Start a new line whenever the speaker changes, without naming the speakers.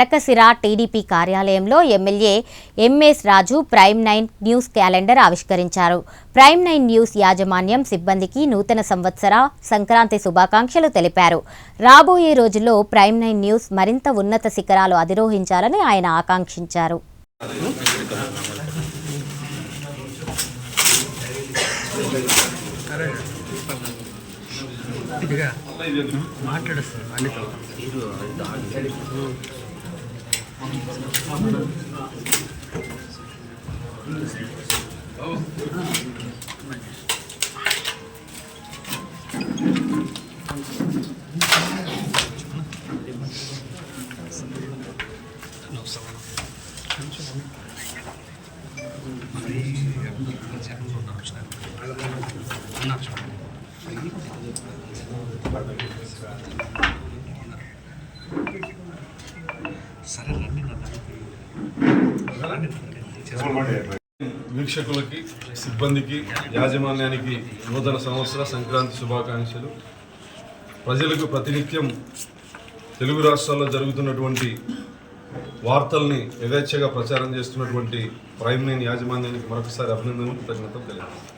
కటకసిర TDP కార్యాలయంలో MLA M S Raju prime nine news calendar ఆవిష్కరించారు. Prime nine news యాజమాన్యం సిబ్బందికి నూతన సంవత్సర సంక్రాంతి శుభాకాంక్షలు తెలిపారు. రాబోయే రోజుల్లో ప్రైమ్ నైన్ న్యూస్ మరింత ఉన్నత శిఖరాలు అధిరోహించాలని ఆయన ఆకాంక్షించారు.
ఇదిగా మాట్లాడుస్తాను అన్నితో సరే రండి
వీక్షకులకి సిబ్బందికి యాజమాన్యానికి నూతన సంవత్సర సంక్రాంతి శుభాకాంక్షలు. ప్రజలకు ప్రతినిత్యం తెలుగు రాష్ట్రాల్లో జరుగుతున్నటువంటి వార్తల్ని యథేచ్ఛగా ప్రచారం చేస్తున్నటువంటి ప్రైమ్ నైన్ యాజమాన్యానికి మరొకసారి అభినందనలు కృతజ్ఞతలు తెలియజేస్తాను